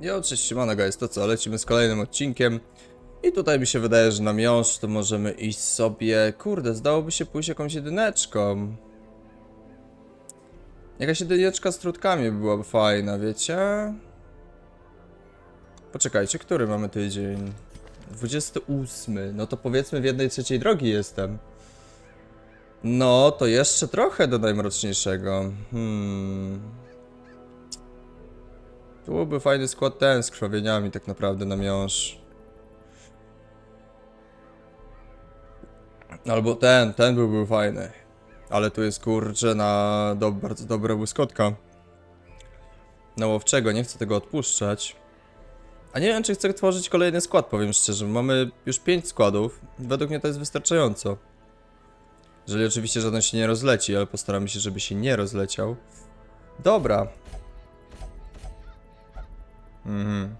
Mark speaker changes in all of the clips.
Speaker 1: Jo, cześć, siemano guys, to co, lecimy z kolejnym odcinkiem. I tutaj mi się wydaje, że na miąższ to możemy iść sobie, kurde, zdałoby się pójść jakąś jedyneczką. Jakaś jedyneczka z trutkami by byłaby fajna, wiecie? Poczekajcie, który mamy tydzień? 28, no to powiedzmy w jednej trzeciej drogi jestem. No, to jeszcze trochę do najmroczniejszego. Hmm... To byłby fajny skład ten z krwawieniami tak naprawdę na miąższ. Albo ten, ten byłby fajny. Ale tu jest kurczę na do, bardzo dobra błyskotka. Na łowczego, nie chcę tego odpuszczać. A nie wiem, czy chcę tworzyć kolejny skład, powiem szczerze. Mamy już 5 składów. Według mnie to jest wystarczająco. Jeżeli oczywiście żaden się nie rozleci, ale postaramy się, żeby się nie rozleciał. Dobra, Mhm.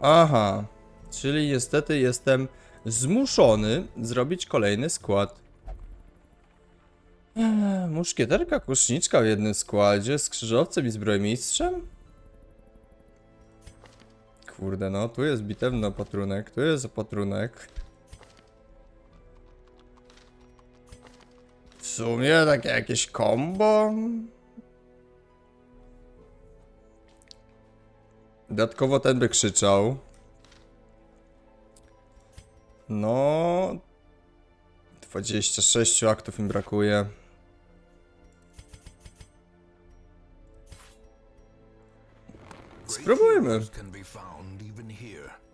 Speaker 1: Aha, czyli niestety jestem zmuszony zrobić kolejny skład. Eee, muszkieterka kuszniczka w jednym składzie z krzyżowcem i zbrojmistrzem? Kurde no, tu jest bitewny opatrunek, tu jest opatrunek. W sumie takie jakieś combo? Dodatkowo ten by krzyczał. No. 26 aktów im brakuje. Spróbujmy.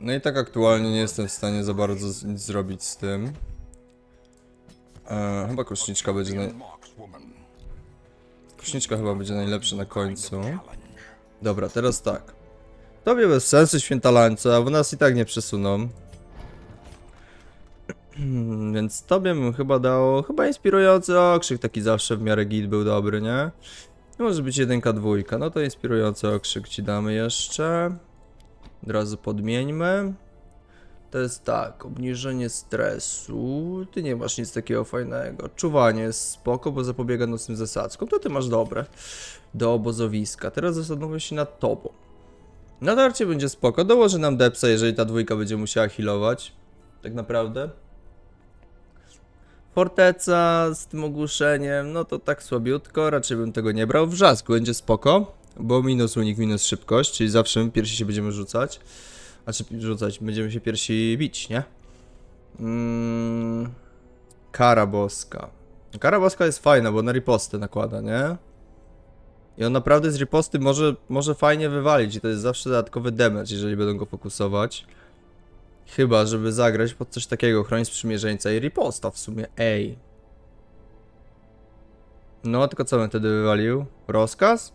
Speaker 1: No i tak aktualnie nie jestem w stanie za bardzo nic zrobić z tym. E, chyba koszniczka będzie naj... Chyba będzie najlepsza na końcu. Dobra, teraz tak. Tobie bez sensu świętalańca, bo nas i tak nie przesuną. Więc tobie bym chyba dał, chyba inspirujący okrzyk, taki zawsze w miarę git był dobry, nie? Może być jedynka, dwójka, no to inspirujący okrzyk ci damy jeszcze. Od razu podmieńmy. To jest tak, obniżenie stresu. Ty nie masz nic takiego fajnego. Czuwanie jest spoko, bo zapobiega nocnym zasadzkom. To ty masz dobre. Do obozowiska. Teraz zastanówmy się nad tobą. Nadarcie będzie spoko. Dołoży nam depsa, jeżeli ta dwójka będzie musiała healować. Tak naprawdę. Forteca z tym ogłuszeniem, no to tak słabiutko, raczej bym tego nie brał. Wrzask będzie spoko, bo minus unik, minus szybkość, czyli zawsze piersi się będziemy rzucać. Znaczy rzucać, będziemy się piersi bić, nie? Mm, kara boska. Kara boska jest fajna, bo na ripostę nakłada, nie? I on naprawdę z riposty może, może fajnie wywalić i to jest zawsze dodatkowy damage, jeżeli będą go fokusować. Chyba, żeby zagrać pod coś takiego, chronić sprzymierzeńca i riposta w sumie, ej. No, tylko co bym wtedy wywalił? Rozkaz?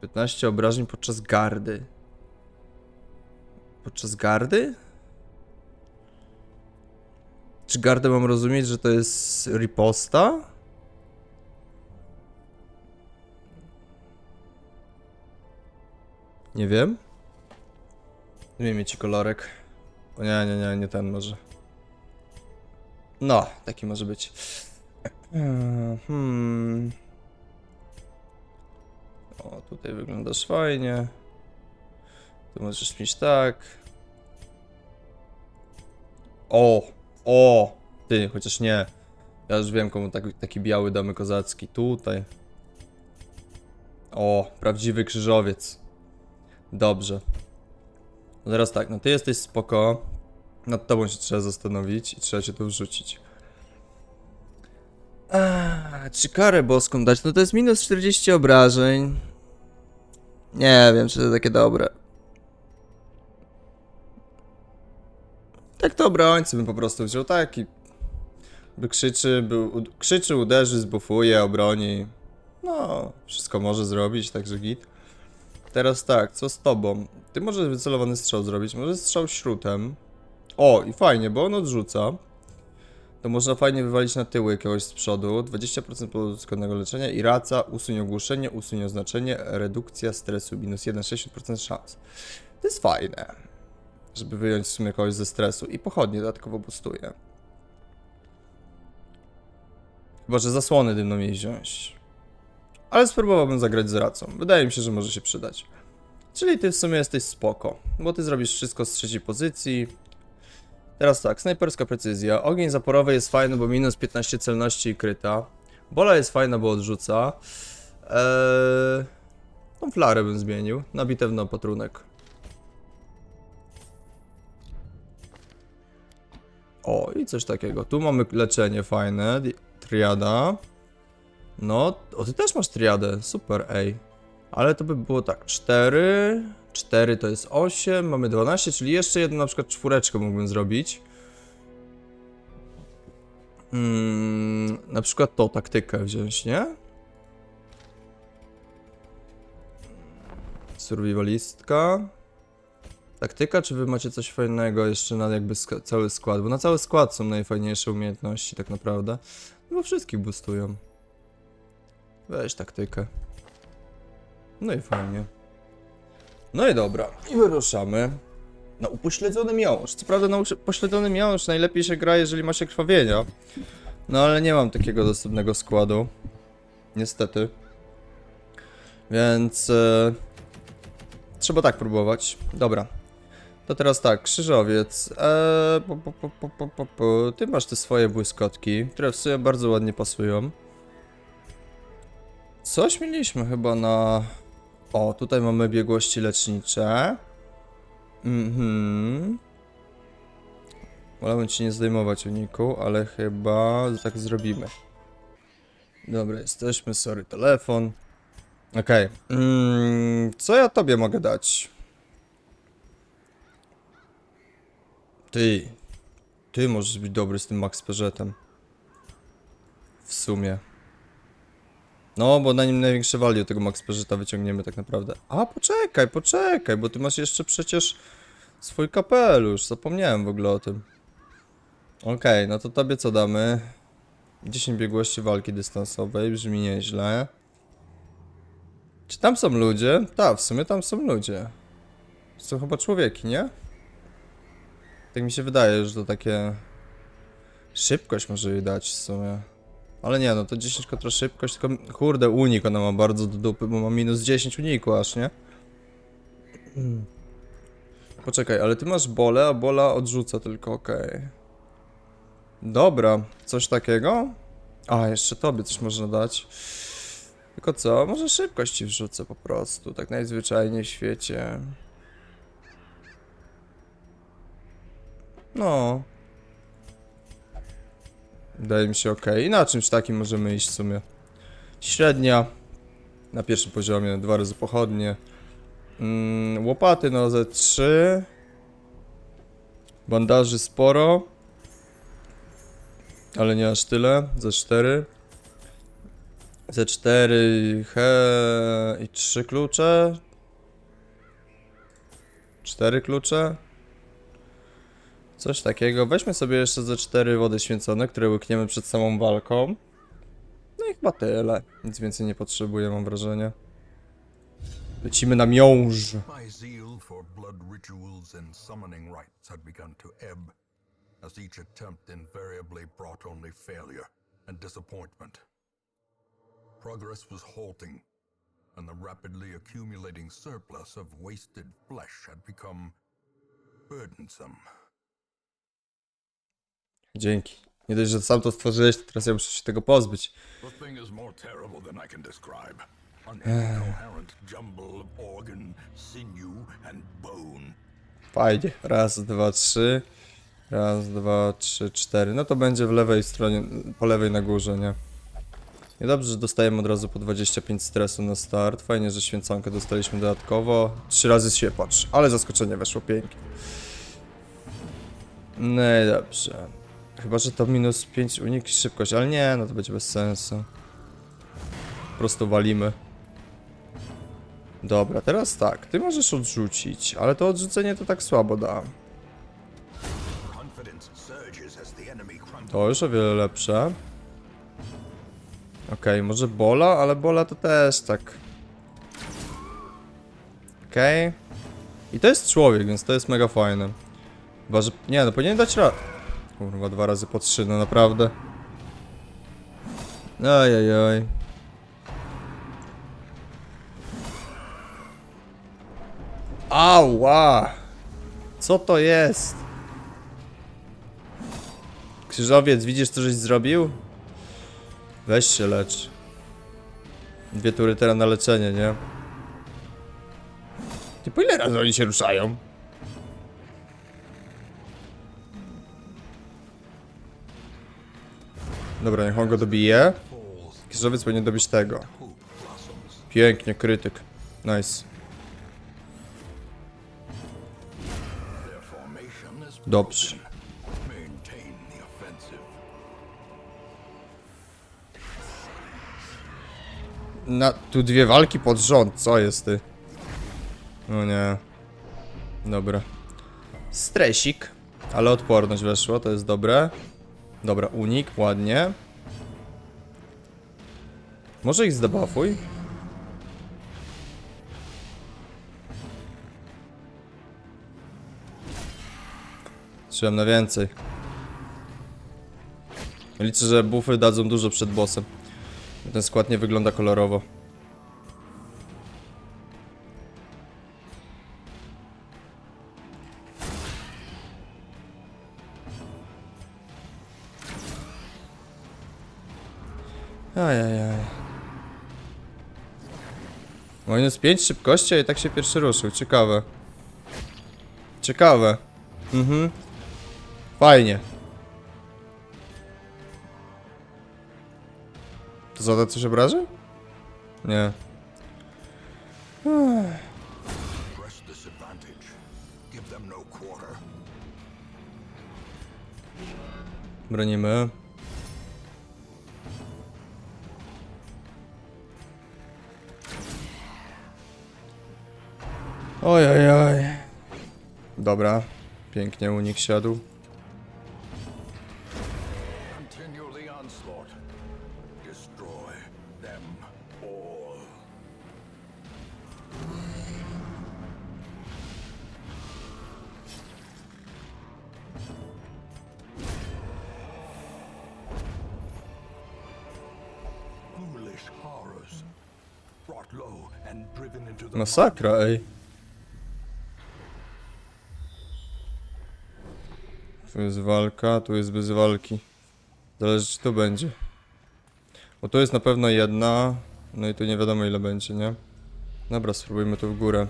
Speaker 1: 15 obrażeń podczas gardy. Podczas gardy? Czy gardę mam rozumieć, że to jest riposta? Nie wiem. Zmieńmy ci kolorek. O nie, nie, nie, nie ten może. No, taki może być. Hmm. O, tutaj wyglądasz fajnie. Tu możesz mieć tak. O, o, ty, chociaż nie. Ja już wiem, komu taki, taki biały damy kozacki. Tutaj. O, prawdziwy krzyżowiec. Dobrze. No teraz tak, no ty jesteś spoko. Nad tobą się trzeba zastanowić i trzeba się tu wrzucić. Eee, czy karę boską dać? No to jest minus 40 obrażeń. Nie wiem, czy to takie dobre. Tak to obrońcy bym po prostu wziął taki. By krzyczy, by krzyczy, uderzy, zbufuje, obroni. No, wszystko może zrobić, także git. Teraz tak, co z tobą? Ty możesz wycelowany strzał zrobić, możesz strzał śrutem. O, i fajnie, bo on odrzuca. To można fajnie wywalić na tyły jakiegoś z przodu. 20% pozyskanego leczenia i raca, usuń ogłuszenie, usuń oznaczenie, redukcja stresu, minus 1, 60% szans. To jest fajne, żeby wyjąć w sumie kogoś ze stresu i pochodnie dodatkowo boostuje. Chyba, że zasłony dymną jej wziąć. Ale spróbowałbym zagrać z racą. Wydaje mi się, że może się przydać. Czyli ty w sumie jesteś spoko, bo ty zrobisz wszystko z trzeciej pozycji. Teraz tak, snajperska precyzja. Ogień zaporowy jest fajny, bo minus 15 celności i kryta. Bola jest fajna, bo odrzuca. Eee... Tą flarę bym zmienił, na bitewny opatrunek. O, i coś takiego. Tu mamy leczenie fajne, triada. No, o ty też masz triadę, super, ej. Ale to by było tak, 4, 4 to jest 8, mamy 12, czyli jeszcze jedną na przykład czwóreczkę mógłbym zrobić. Mm, na przykład tą taktykę wziąć, nie? Survivalistka. Taktyka, czy wy macie coś fajnego jeszcze na jakby sk- cały skład? Bo na cały skład są najfajniejsze umiejętności tak naprawdę. No bo wszystkich boostują. Weź taktykę. No i fajnie. No i dobra. I wyruszamy. Na upośledzony miąższ. Co prawda na upośledzony miąższ najlepiej się gra, jeżeli ma się krwawienia. No ale nie mam takiego dostępnego składu. Niestety. Więc... E, trzeba tak próbować. Dobra. To teraz tak, krzyżowiec. Eee, po, po, po, po, po, po. Ty masz te swoje błyskotki, które w sumie bardzo ładnie pasują. Coś mieliśmy chyba na... O, tutaj mamy biegłości lecznicze. Mhm. Wolałbym ci nie zdejmować uniku, ale chyba tak zrobimy. Dobra, jesteśmy, sorry, telefon. Okej. Mm, co ja tobie mogę dać? Ty. Ty możesz być dobry z tym Max Peżetem. W sumie. No, bo na nim największe value tego Max Peżeta wyciągniemy tak naprawdę. A, poczekaj, poczekaj, bo ty masz jeszcze przecież swój kapelusz. Zapomniałem w ogóle o tym. Okej, no to tobie co damy? 10 biegłości walki dystansowej, brzmi nieźle. Czy tam są ludzie? Tak, w sumie tam są ludzie. Są chyba człowieki, nie? Tak mi się wydaje, że to takie... Szybkość może jej dać w sumie. Ale nie, no to 10 kontra szybkość, tylko kurde, unik ona ma bardzo do dupy, bo ma minus 10 uniku aż, nie? Poczekaj, ale ty masz bolę, a bola odrzuca tylko, okej. Dobra, coś takiego? A, jeszcze tobie coś można dać. Tylko co? Może szybkość ci wrzucę po prostu, tak najzwyczajniej w świecie. No. Wydaje mi się ok. I na czymś takim możemy iść w sumie. Średnia. Na pierwszym poziomie dwa razy pochodnie. Mm, łopaty no ze 3. Bandaży sporo. Ale nie aż tyle. Ze 4. Ze 4 he i 3 klucze. 4 klucze. Coś takiego. Weźmy sobie jeszcze ze 4 wody święcone, które łykniemy przed samą walką. No i chyba tyle. Nic więcej nie potrzebuję, mam wrażenie. Lecimy na miąższ.
Speaker 2: My zeal for blood rituals and summoning rites had begun to ebb, as each attempt invariably brought only failure and disappointment. Progress was halting, and the rapidly accumulating surplus of wasted flesh had become burdensome.
Speaker 1: Dzięki. Nie dość, że sam to stworzyłeś, to teraz ja muszę się tego pozbyć.
Speaker 2: The thing is more terrible than I can describe. An incoherent jumble of organ, sinew, and bone.
Speaker 1: Fajnie. Raz, dwa, trzy. Raz, dwa, trzy, cztery. No to będzie w lewej stronie, po lewej na górze, nie? Niedobrze, że dostajemy od razu po 25 stresu na start. Fajnie, że święconkę dostaliśmy dodatkowo. Trzy razy się patrz, ale zaskoczenie weszło pięknie. No i dobrze. Chyba, że to minus 5 unik i szybkość, ale nie, no to będzie bez sensu. Po prostu walimy. Dobra, teraz tak, ty możesz odrzucić, ale to odrzucenie to tak słabo da. To już o wiele lepsze. Okej, może bola, ale bola to też tak. Okej. I to jest człowiek, więc to jest mega fajne. Chyba, że... Nie, no powinien dać raz. Kurwa, dwa razy po trzy, no naprawdę. Ajajaj. Ała! Co to jest? Krzyżowiec, widzisz co żeś zrobił? Weź się lecz. Dwie tury teraz na leczenie, nie? Ty po ile razy oni się ruszają? Dobra, niech on go dobije. Krzyżowiec powinien dobić tego. Pięknie, krytyk. Nice. Dobrze. Na, tu dwie walki pod rząd, co jest ty? No nie. Dobra. Stresik. Ale odporność weszło, to jest dobre. Dobra, unik, ładnie. Może ich zdebuffuj? Trzymam na więcej. Liczę, że buffy dadzą dużo przed bossem. Ten skład nie wygląda kolorowo. Ajajaj. Minus 5 szybkości, a i tak się pierwszy ruszył. Ciekawe. Ciekawe. Mhm. Fajnie. To za to coś obraży? Nie.
Speaker 2: No.
Speaker 1: Bronimy. Oj, oj, oj. Dobra. Pięknie unik siadł.
Speaker 2: Continue the onslaught. Destroy them all. Foolish horrors. Brought low and driven into the
Speaker 1: Masakra, ej. Tu jest walka, tu jest bez walki. Zależy czy to będzie. Bo to jest na pewno jedna. No i tu nie wiadomo ile będzie, nie? Dobra, spróbujmy tu w górę.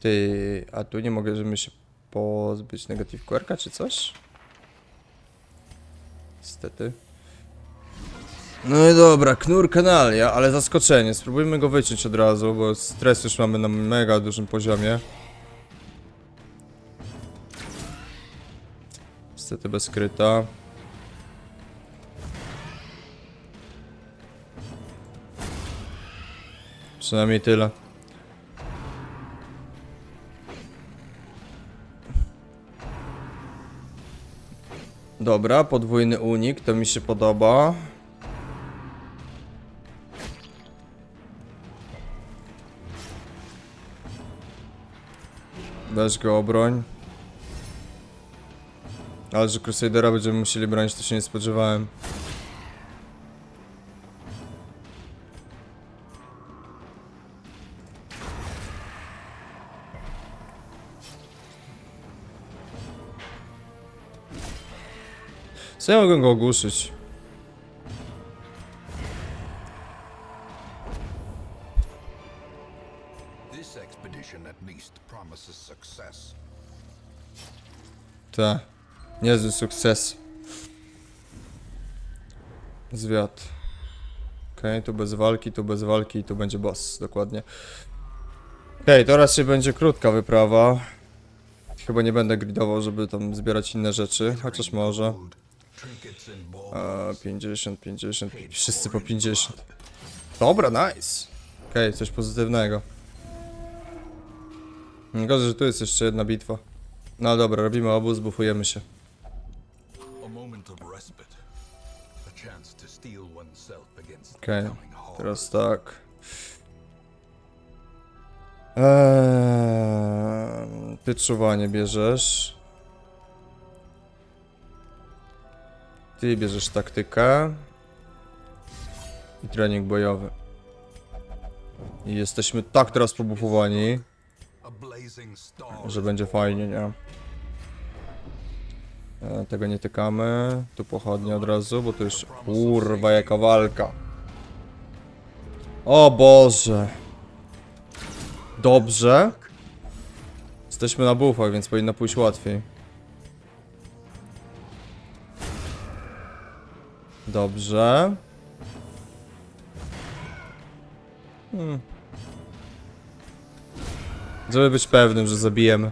Speaker 1: Ty, a tu nie mogę, żeby się pozbyć negatyw QRK czy coś? Niestety. No i dobra, knur kanalia, ale zaskoczenie. Spróbujmy go wyciąć od razu, bo stres już mamy na mega dużym poziomie. Niestety bez kryta. Przynajmniej tyle. Dobra, podwójny unik, to mi się podoba. Weź go obroń. Ale że Crusadera będziemy musieli bronić, to się nie spodziewałem. Co ja mogę go ogłuszyć?
Speaker 2: This expedition at least promises success.
Speaker 1: Ta. Niezły sukces. Zwiat. Okej, tu bez walki, tu bez walki i tu będzie boss, dokładnie. Okej, to raczej będzie krótka wyprawa. Chyba nie będę gridował, żeby tam zbierać inne rzeczy, chociaż może. A, 50, 50, wszyscy po 50. Dobra, nice. Okej, coś pozytywnego. Gorzej, że tu jest jeszcze jedna bitwa. No dobra, robimy obóz, bufujemy się. Okej,
Speaker 2: horror.
Speaker 1: teraz tak. Eee, ty czuwanie bierzesz. Ty bierzesz taktykę. I trening bojowy. I jesteśmy tak teraz pobufowani. Że będzie fajnie, nie? E, Tego nie tykamy. Tu pochodnie od razu, bo to już... Kurwa, jaka walka. O Boże. Dobrze. Jesteśmy na bufach, więc powinno pójść łatwiej. Dobrze. Hmm. Żeby być pewnym, że zabijemy.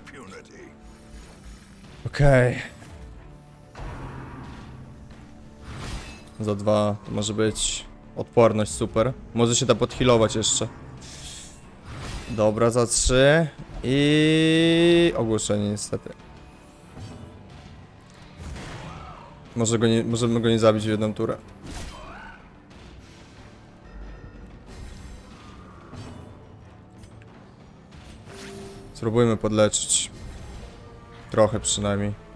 Speaker 1: Okej. Za dwa to może być odporność super. Może się da podhealować jeszcze. Dobra, za trzy. I ogłuszenie niestety. Może go nie, możemy go nie zabić w jedną turę. Spróbujmy podleczyć. Trochę przynajmniej.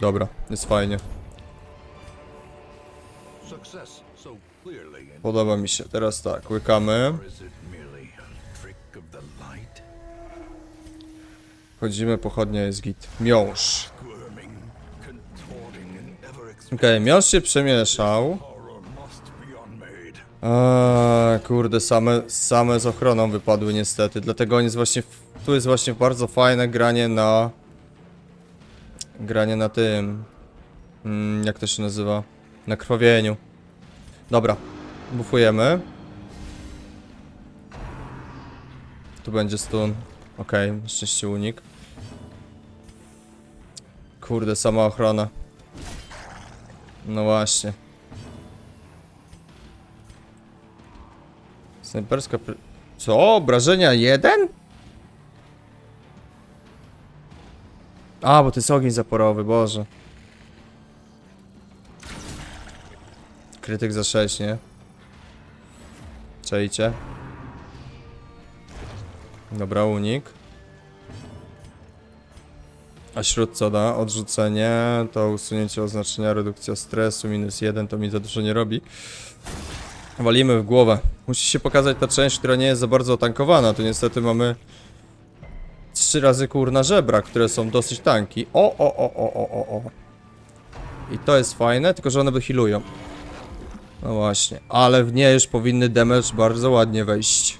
Speaker 1: Dobra, jest fajnie. Podoba mi się. Teraz tak, łykamy. Chodzimy, pochodnia jest git.
Speaker 2: Ever
Speaker 1: Okej, miąższ się przemieszał. Eee, kurde, same, same z ochroną wypadły niestety. Dlatego on jest właśnie. Tu jest właśnie bardzo fajne granie na. Granie na tym. Mm, jak to się nazywa? Na krwawieniu. Dobra, bufujemy. Tu będzie stun. Okej, szczęście unik. Kurde, sama ochrona. No właśnie. Snajperska. Co? Obrażenia jeden? A, bo to jest ogień zaporowy, Boże. Krytyk za 6, nie? Czejcie. Dobra, unik. A śród co da? Odrzucenie, to usunięcie oznaczenia, redukcja stresu, minus 1, to mi za dużo nie robi. Walimy w głowę. Musi się pokazać ta część, która nie jest za bardzo otankowana. Tu niestety mamy trzy razy kurna żebra, które są dosyć tanki. O, o, o, o, o, o, o. I to jest fajne, tylko że one wyhealują. No właśnie, ale w nie już powinny damage bardzo ładnie wejść.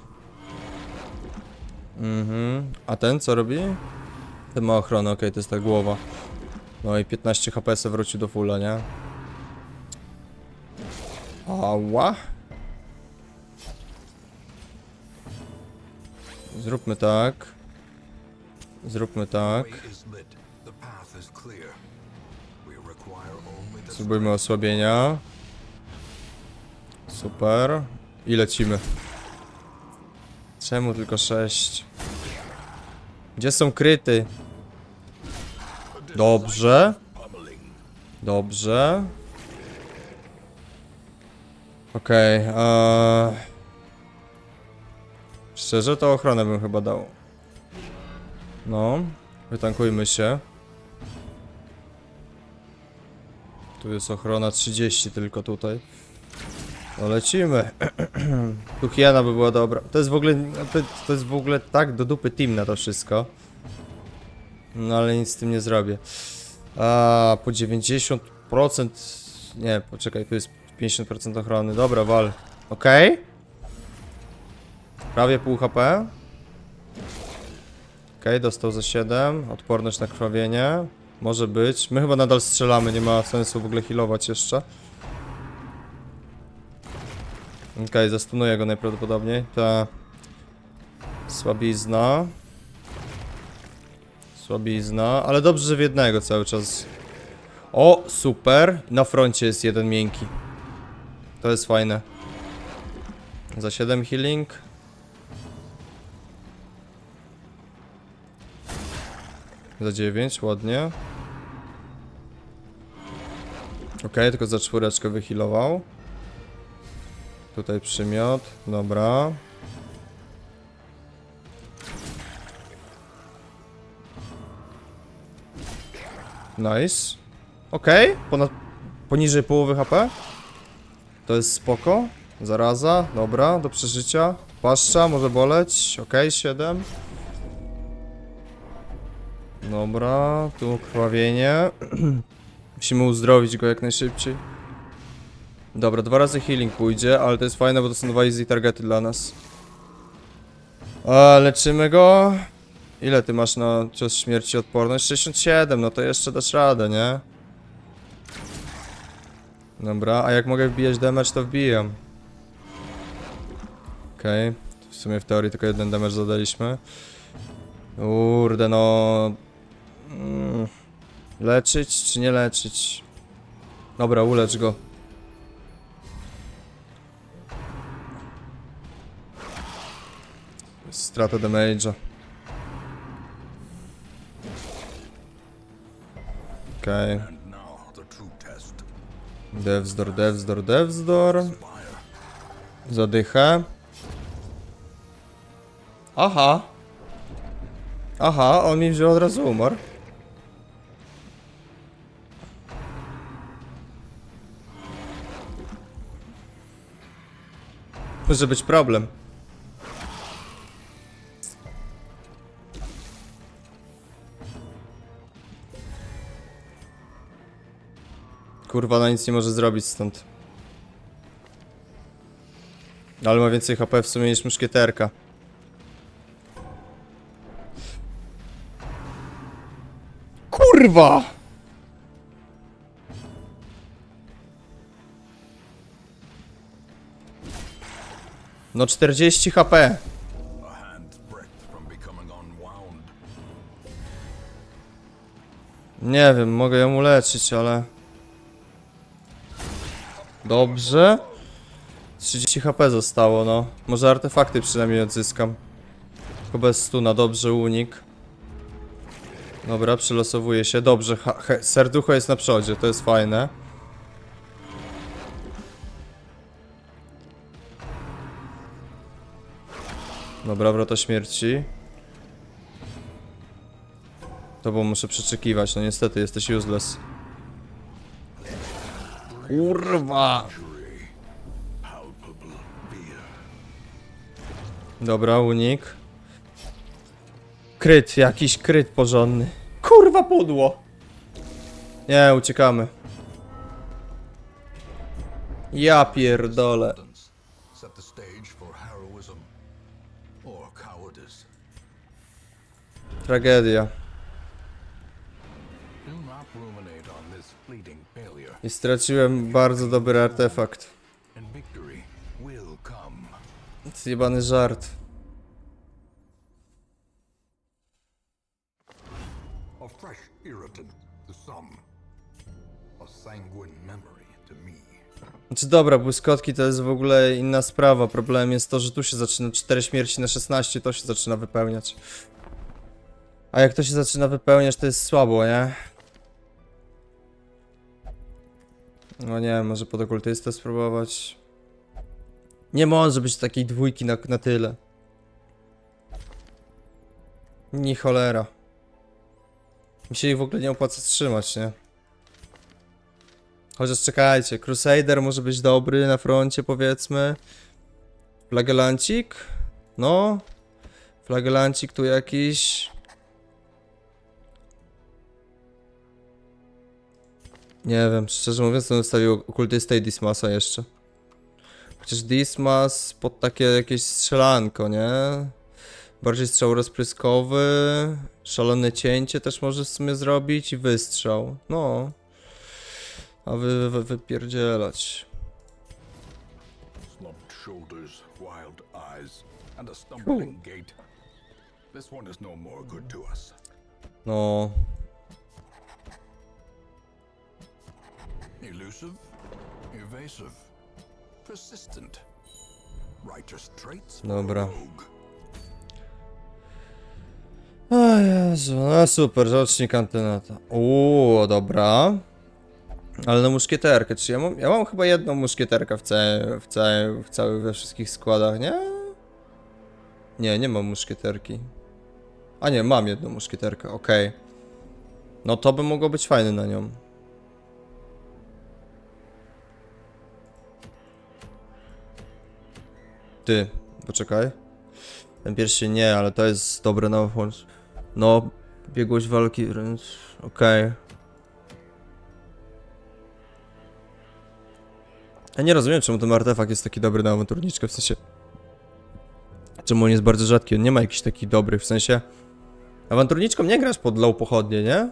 Speaker 1: Mhm. A ten co robi? Ten ma ochronę, okej, to jest ta głowa. No i 15 HP se wrócił do fulla, nie? Ała. Zróbmy tak. Zróbmy tak. Spróbujmy osłabienia. Super. I lecimy. Czemu tylko 6? Gdzie są kryty? Dobrze. Dobrze. Okej, eee... Szczerze to ochronę bym chyba dał. No, wytankujmy się. Tu jest ochrona 30 tylko tutaj. No lecimy. tu hiena by była dobra. To jest w ogóle, to, to jest w ogóle tak do dupy team na to wszystko. No ale nic z tym nie zrobię. A po 90%. Nie, poczekaj, tu jest 50% ochrony. Dobra, wal. Okej. Prawie pół HP. Dostał za 7. Odporność na krwawienie. Może być. My chyba nadal strzelamy, nie ma sensu w ogóle healować jeszcze. Okej, zastunuję go najprawdopodobniej. Ta słabizna. Słabizna, ale dobrze, że w jednego cały czas. O, super. Na froncie jest jeden miękki. To jest fajne. Za 7 healing. Za 9, ładnie. Ok, tylko za czwóreczkę wyhealował. Tutaj przymiot, dobra. Nice. Okej, ponad... poniżej połowy HP. To jest spoko. Zaraza, dobra, do przeżycia. Paszcza, może boleć. Okej, 7. Dobra, tu krwawienie. Musimy uzdrowić go jak najszybciej. Dobra, dwa razy healing pójdzie, ale to jest fajne, bo to są dwa easy targety dla nas. A, leczymy go. Ile ty masz na cios śmierci odporność? 67, no to jeszcze dasz radę, nie? Dobra, a jak mogę wbijać damage, to wbijam. Okej, w sumie w teorii tylko jeden damage zadaliśmy. Kurde, no... Mm. Leczyć czy nie leczyć? Dobra, ulecz go. Strata damage'a. Okej.
Speaker 2: Test.
Speaker 1: Devzdor, devzdor, devzdor. Zadychę. Aha. Aha, on mi wziął od razu umarł. Może być problem. Kurwa, ona nic nie może zrobić stąd. Ale ma więcej HP w sumie niż muszkieterka. Kurwa! No 40 HP. Nie wiem, mogę ją uleczyć, ale... Dobrze. 30 HP zostało, no. Może artefakty przynajmniej odzyskam. Tylko bez stuna, dobrze, unik. Dobra, przylosowuje się. Dobrze, serducho jest na przodzie, to jest fajne. Dobra, wrota śmierci. To bo muszę przeczekiwać, no niestety jesteś useless. Kurwa! Dobra, unik. Kryt, jakiś kryt porządny. Kurwa pudło! Nie, uciekamy. Ja pierdolę. Tragedia. I straciłem bardzo dobry artefakt. Zjebany żart.
Speaker 2: A fresh irritant to some, a sanguine memory to me.
Speaker 1: Znaczy dobra, błyskotki to jest w ogóle inna sprawa. Problemem jest to, że tu się zaczyna 4 śmierci na 16, to się zaczyna wypełniać. A jak to się zaczyna wypełniać, to jest słabo, nie? No nie, może pod okultystę spróbować. Nie może być takiej dwójki na, na tyle. Ni cholera. Mi się ich w ogóle nie opłaca trzymać, nie? Chociaż czekajcie, Crusader może być dobry na froncie, powiedzmy. Flagelancik? No. Flagelancik tu jakiś. Nie wiem, szczerze mówiąc, to ustawił okultystę i Dismasa jeszcze. Chociaż Dismas pod takie jakieś strzelanko, nie? Bardziej strzał rozpryskowy. Szalone cięcie też może w sumie zrobić i wystrzał. No. A wy, wy wypierdzielać.
Speaker 2: Slumped shoulders, wild eyes, and a stumbling gait. This one is no more good to us.
Speaker 1: No.
Speaker 2: Elusive, evasive, persistent. Righteous traits.
Speaker 1: Dobra. O Jezu, no super, rocznik antynata. Uuu, dobra. Ale na muszkieterkę, czy ja mam, ja mam chyba jedną muszkieterkę w całej, w całej, w całych, we wszystkich składach, nie? Nie, nie mam muszkieterki. A nie, mam jedną muszkieterkę, okej. No to by mogło być fajne na nią. Ty, poczekaj. Ten pierwszy nie, ale to jest dobre na włącz. No, biegłość walki wręcz. Okej. Ja nie rozumiem, czemu ten artefakt jest taki dobry na awanturniczkę, w sensie... Czemu on jest bardzo rzadki, on nie ma jakichś takich dobrych, w sensie... Awanturniczką nie grasz pod low pochodnie, nie?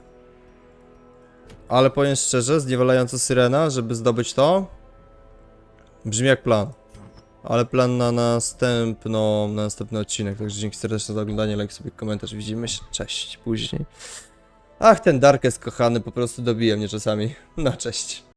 Speaker 1: Ale powiem szczerze, zniewalająca syrena, żeby zdobyć to... Brzmi jak plan. Ale plan na następną, na następny odcinek, także dzięki serdeczne za oglądanie, like sobie, komentarz, widzimy się, cześć, później. Ach, ten Dark jest kochany, po prostu dobija mnie czasami. No, cześć.